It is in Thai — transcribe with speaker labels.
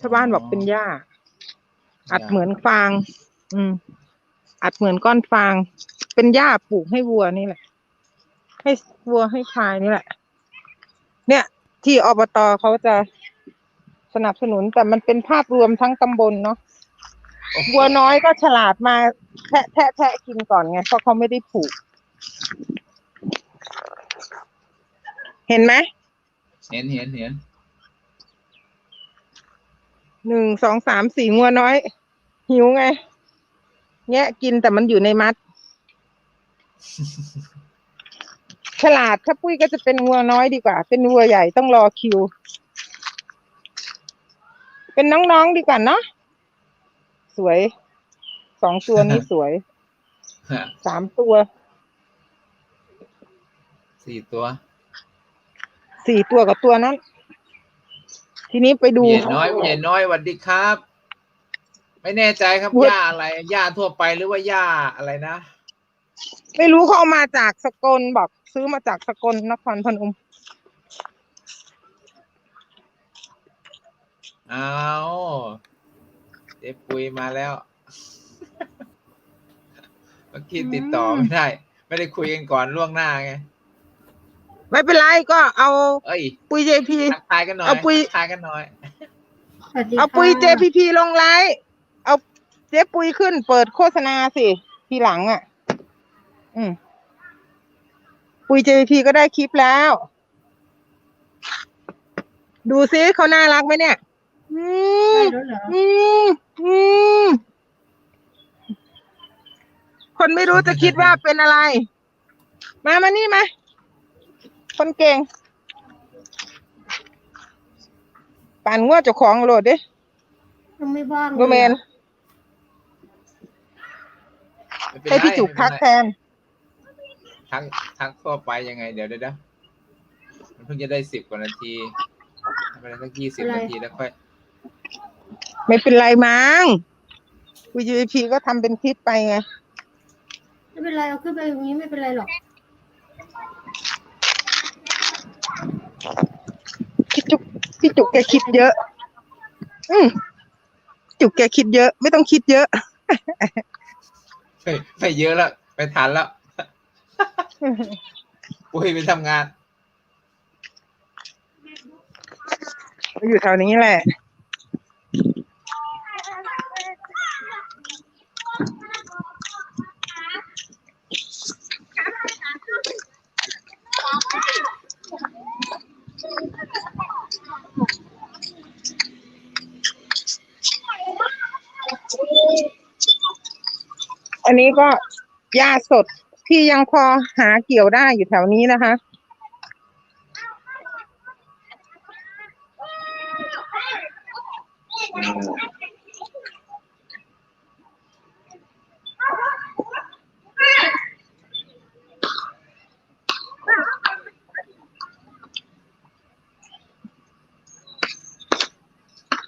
Speaker 1: ชาวบ้านบอกเป็นหญ้า อัดเหมือนฟาง อืม อัดเหมือนก้อนฟาง เป็นหญ้าปลูกให้วัวนี่แหละ ให้วัวให้ควายนี่แหละ เนี่ย ที่อบตเขาจะสนับสนุนแต่มันเป็นภาพรวมทั้งตำบลเนาะวัวน้อยก็ฉลาดมาแทะแทะแทะกินก่อนไงเพราะเขาไม่ได้ผูก เห็นไหม
Speaker 2: เห็นเห็นเห็น
Speaker 1: หนึ่งสองสามสี่งัวน้อย หิวไง แงะกินแต่มันอยู่ในมัด ฉลาดถ้าปุ้ยก็จะเป็นงัวน้อยดีกว่า เป็นวัวใหญ่ต้องรอคิว เป็นน้องๆดีกว่าเนาะสวย สองตัวนี้สวย
Speaker 2: ฮะ
Speaker 1: สามตัว
Speaker 2: สี่ตัว
Speaker 1: สี่ตัวกับตัวนั้น ทีนี้ไปดู
Speaker 2: ผู้ใหญ่น้อยผู้ใหญ่น้อยสวัสดีครับ ไม่แน่ใจครับ
Speaker 1: วุฒิ
Speaker 2: หญ้าอะไรหญ้าทั่วไปหรือว่าหญ้าอะไรนะ
Speaker 1: ไม่รู้เขาเอามาจากสกลบอกซื้อมาจากสกลนครพนม
Speaker 2: เอาเจ๊ปุยมาแล้วเมื่อกี้ติดต่อไม่ได้ ไม่ได้คุยกันก่อนล่วงหน้าไง
Speaker 1: ไม่เป็นไรก็เอา
Speaker 2: เอ้ย
Speaker 1: ปุยเจพี
Speaker 2: ทักทายกันหน่อย
Speaker 1: เอาปุย
Speaker 2: ทักทายกันหน่อย
Speaker 3: สวัสดี
Speaker 1: เอาปุย
Speaker 3: ค่ะ
Speaker 1: JPP ลงไลฟ์เอาเจ๊ปุยขึ้นเปิดโฆษณาสิทีหลังอะ อืมปุย JPP ก็ได้คลิปแล้ว ดูซิเขาน่ารักไหมเนี่ย อืม
Speaker 3: ได้แล้วเหรอ
Speaker 1: อืมอืมคนไม่รู้จะคิดว่าเป็นอะไร มามานี่มา คนเก่งปั่นงวดเจ้าของโหลดดิ
Speaker 3: ยังไม่ว่าง
Speaker 1: โรแมน
Speaker 2: ไม่เป็น
Speaker 1: ให้
Speaker 2: ไร
Speaker 1: พี่จุกทักแทน
Speaker 2: ทักทักทั่วไปยังไงเดี๋ยวเดี๋ยวเดี๋ยวมันเพิ่งจะได้สิบกว่านาทีทำไปสักยี่สิบนาทีแล้วค่อย
Speaker 1: ไม่เป็นไรมั้ง VGP ก็ทำเป็นคลิปไปไง
Speaker 3: ไม่เป็นไร เอาขึ้นไปอย่างนี้ไม่เป็นไรหรอก
Speaker 1: พี่จุก พี่จุกแกคิดเยอะ อืมจุกแกคิดเยอะ ไม่ต้องคิดเยอะ
Speaker 2: ไปไปเยอะแล้วไปทันแล้วปุ้ยไปทำงาน
Speaker 1: อยู่แถวนี้แหละ อันนี้ก็หญ้าสดที่ยังพอหาเกี่ยวได้อยู่แถวนี้นะคะ
Speaker 2: เ